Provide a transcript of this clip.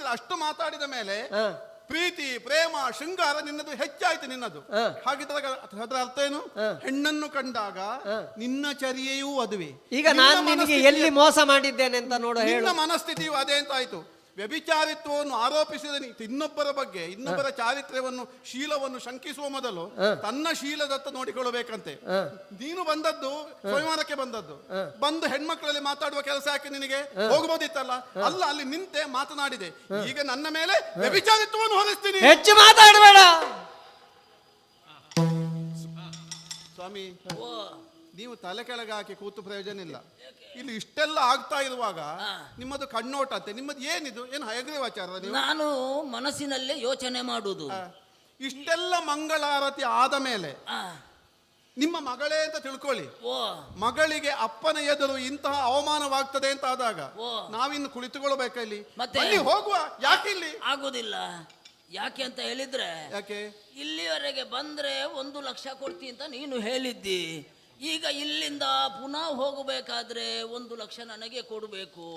ಹಾಗಿದ್ರೆ ಅಷ್ಟು ಮಾತಾಡಿದ ಮೇಲೆ. ಪ್ರೀತಿ ಪ್ರೇಮ ಶೃಂಗಾರ ನಿನ್ನದು ಹೆಚ್ಚಾಯ್ತು ನಿನ್ನದು. ಹಾಗಿದ್ದಾಗ ಅದರ ಅರ್ಥ ಏನು? ಹೆಣ್ಣನ್ನು ಕಂಡಾಗ. ನಿನ್ನ ಚರ್ಯೆಯೂ ಅದುವೆ. ಈಗ ನಾನು ನಿನಗೆ ಎಲ್ಲಿ ಮೋಸ ಮಾಡಿದ್ದೇನೆ ಅಂತ ನೋಡೋ ನಿನ್ನ ಮನಸ್ಥಿತಿಯು ಅದೇ ಅಂತ ಆಯ್ತು. ವ್ಯಭಿಚಾರಿತ್ವವನ್ನು ಆರೋಪಿಸಿದ ಇನ್ನೊಬ್ಬರ ಬಗ್ಗೆ ಇನ್ನೊಬ್ಬರ ಚಾರಿತ್ರ್ಯವನ್ನು ಶೀಲವನ್ನು ಶಂಕಿಸುವ ಮೊದಲು ತನ್ನ ಶೀಲದತ್ತ ನೋಡಿಕೊಳ್ಳಬೇಕಂತೆ. ನೀನು ಬಂದದ್ದು ಸ್ವಾಭಿಮಾನಕ್ಕೆ ಬಂದದ್ದು. ಬಂದು ಹೆಣ್ಮಕ್ಳಲ್ಲಿ ಮಾತಾಡುವ ಕೆಲಸ ಯಾಕೆ ನಿನಗೆ? ಹೋಗಬಹುದಿತ್ತಲ್ಲ ಅಲ್ಲ ಅಲ್ಲಿ ನಿಂತೆ ಮಾತನಾಡಿದೆ. ಈಗ ನನ್ನ ಮೇಲೆ ವ್ಯಭಿಚಾರಿತ್ವವನ್ನು ಹೊರಿಸ್ತೀನಿ. ಹೆಚ್ಚು ಮಾತಾಡಬೇಡ. ಸ್ವಾಮಿ ನೀವು ತಲೆ ಕೆಳಗೆ ಹಾಕಿ ಕೂತು ಪ್ರಯೋಜನ ಇಲ್ಲ. ಇಲ್ಲಿ ಇಷ್ಟೆಲ್ಲ ಆಗ್ತಾ ಇರುವಾಗ ನಿಮ್ಮದು ಕಣ್ಣೋಟ ಅಂತೆ ನಿಮ್ಮದು ಏನಿದು? ಏನು ಹಯಗ್ರೀವಾಚಾರ ನೀವು? ನಾನು ಮನಸ್ಸಿನಲ್ಲೇ ಯೋಚನೆ ಮಾಡುವುದು ಇಷ್ಟೆಲ್ಲ ಮಂಗಳಾರತಿ ಆದ ಮೇಲೆ ನಿಮ್ಮ ಮಗಳೇ ಅಂತ ತಿಳ್ಕೊಳ್ಳಿ. ಮಗಳಿಗೆ ಅಪ್ಪನ ಎದುರು ಇಂತಹ ಅವಮಾನವಾಗ್ತದೆ ಅಂತ ಆದಾಗ. ನಾವಿನ್ನು ಕುಳಿತುಕೊಳ್ಬೇಕಲ್ಲಿ ಹೋಗುವ ಯಾಕೆ ಇಲ್ಲಿ ಆಗುದಿಲ್ಲ. ಯಾಕೆ ಅಂತ ಹೇಳಿದ್ರೆ ಯಾಕೆ? ಇಲ್ಲಿವರೆಗೆ ಬಂದ್ರೆ ಒಂದು ಲಕ್ಷ ಕೊಡ್ತಿ ಅಂತ ನೀನು ಹೇಳಿದ್ದಿ. ಈಗ ಇಲ್ಲಿಂದ ಪುನಃ ಹೋಗಬೇಕಾದ್ರೆ ಒಂದು ಲಕ್ಷ ನನಗೆ ಕೊಡಬೇಕು.